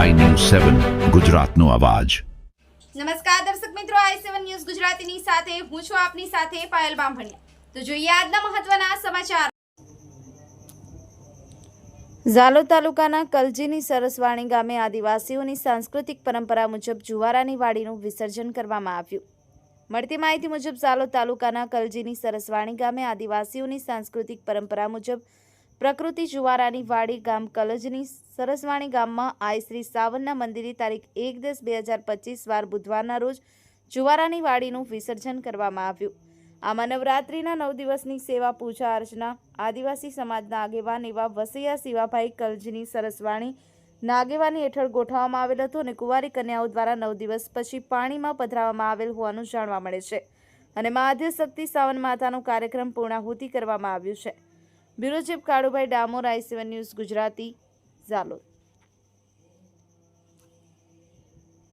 સેવન, ગુજરાતનો અવાજ. નમસ્કાર દર્શક મિત્રો, આઈ સેવન ન્યૂઝ ગુજરાતીની સાથે હું છું આપની સાથે પાયલ બામભણિયા. તો જોઈએ આજના મહત્વના સમાચાર. ઝાલોદ તાલુકાના કલજીની સરસવાણી ગામે આદિવાસીઓની સાંસ્કૃતિક પરંપરા મુજબ જુવારાની વાડીનું વિસર્જન કરવામાં આવ્યું. મળતી માહિતી મુજબ ઝાલોદ તાલુકાના કલજીની સરસવાણી ગામે આદિવાસીઓની સાંસ્કૃતિક પરંપરા મુજબ પ્રકૃતિ જુવારાની વાડી ગામ કલજની સરસવાણી ગામમાં આઈ શ્રી સાવનના મંદિરે તારીખ એક દસ બે હજાર પચીસ વાર બુધવારના રોજ જુવારાની વાડીનું વિસર્જન કરવામાં આવ્યું. આમાં નવરાત્રિના નવ દિવસની સેવા, પૂજા અર્ચના, આદિવાસી સમાજના આગેવાન એવા વસૈયા શિવાભાઈ કલજની સરસવાણી નાગેવાની હેઠળ ગોઠવવામાં આવેલ હતો અને કુંવારી કન્યાઓ દ્વારા નવ દિવસ પછી પાણીમાં પધરાવવામાં આવેલ હોવાનું જાણવા મળે છે. અને મહાદેવ શક્તિ સાવન માતાનો કાર્યક્રમ પૂર્ણાહુતિ કરવામાં આવ્યું છે. Bureau chief Kalubhai Damor I seven news Gujarati Zalod.